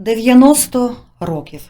90 років.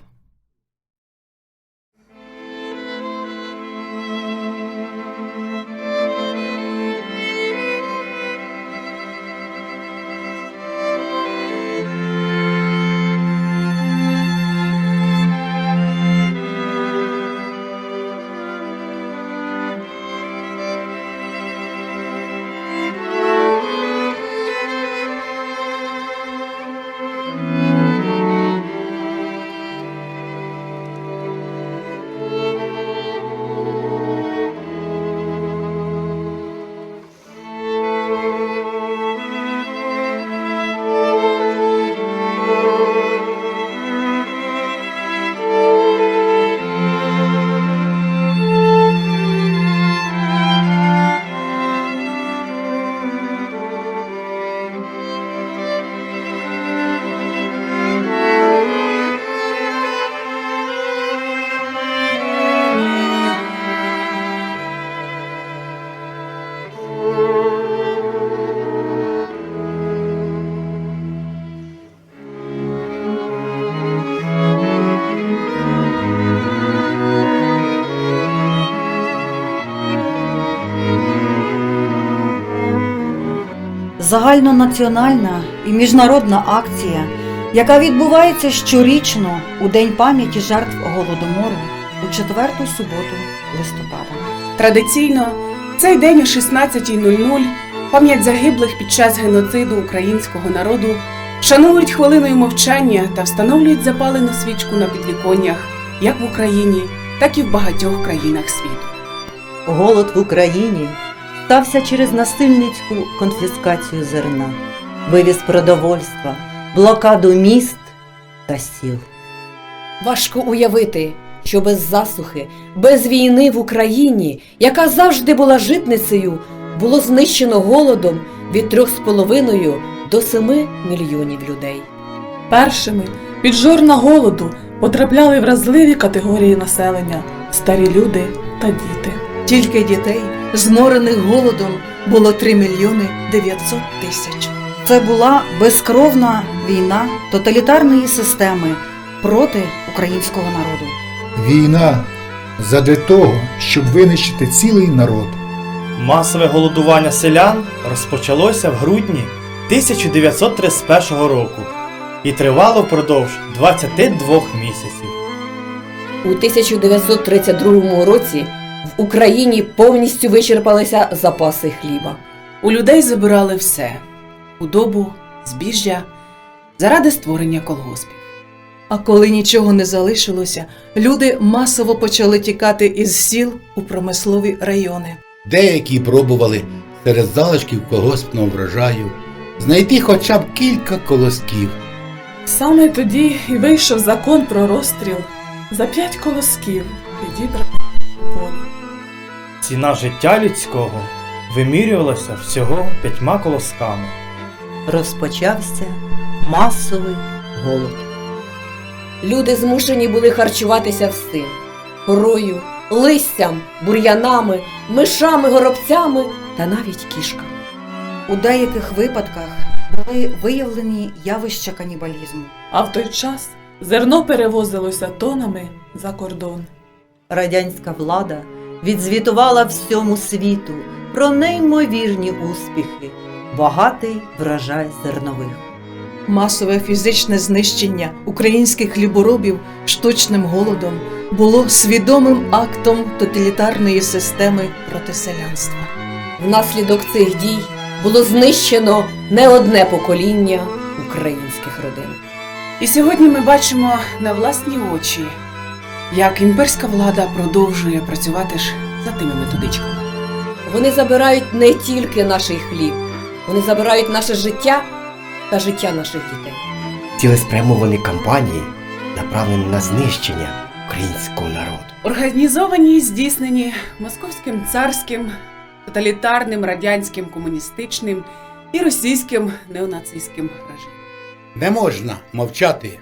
Загальнонаціональна і міжнародна акція, яка відбувається щорічно у День пам'яті жертв Голодомору у четверту суботу листопада. Традиційно цей день о 16.00 пам'ять загиблих під час геноциду українського народу шанують хвилиною мовчання та встановлюють запалену свічку на підвіконнях як в Україні, так і в багатьох країнах світу. Голод в Україні стався через насильницьку конфіскацію зерна, вивіз продовольства, блокаду міст та сіл. Важко уявити, що без засухи, без війни в Україні, яка завжди була житницею, було знищено голодом від 3,5 до 7 мільйонів людей. Першими під жорна голоду потрапляли вразливі категорії населення старі люди та діти. Тільки дітей, зморених голодом, було 3 мільйони 900 тисяч. Це була безкровна війна тоталітарної системи проти українського народу. Війна задля того, щоб винищити цілий народ. Масове голодування селян розпочалося в грудні 1931 року і тривало впродовж 22 місяців. У 1932 році в Україні повністю вичерпалися запаси хліба. У людей забирали все худобу, збіжжя заради створення колгоспів. А коли нічого не залишилося, люди масово почали тікати із сіл у промислові райони. Деякі пробували серед залишків колгоспного врожаю знайти хоча б кілька колосків. Саме тоді і вийшов закон про розстріл за п'ять колосків, підібраних полі. Ціна життя людського вимірювалася всього п'ятьма колосками. Розпочався масовий голод. Люди змушені були харчуватися всім корою, листям, бур'янами, мишами, горобцями та навіть кішками. У деяких випадках були виявлені явища канібалізму. А в той час зерно перевозилося тонами за кордон. Радянська влада відзвітувала всьому світу про неймовірні успіхи, багатий врожай зернових. Масове фізичне знищення українських хліборобів штучним голодом було свідомим актом тоталітарної системи проти селянства. Внаслідок цих дій було знищено не одне покоління українських родин. І сьогодні ми бачимо на власні очі, як імперська влада продовжує працювати ж за тими методичками. Вони забирають не тільки наш хліб, вони забирають наше життя та життя наших дітей. цілеспрямовані кампанії, направлені на знищення українського народу. Організовані і здійснені московським царським, тоталітарним радянським комуністичним і російським неонацистським режимом. Не можна мовчати.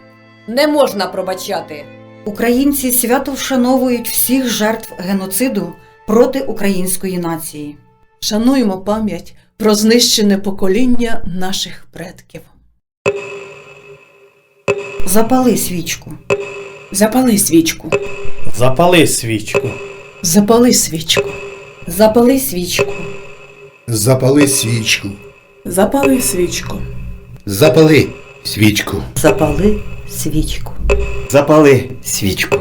Не можна пробачати. Українці свято вшановують всіх жертв геноциду проти української нації. Шануємо пам'ять про знищене покоління наших предків. Запали свічку. Запали свічку. Запали свічку. Запали свічку. Запали свічку. Запали свічку. Запали свічку. Запали свічку. Запали свічку. Запали свічку.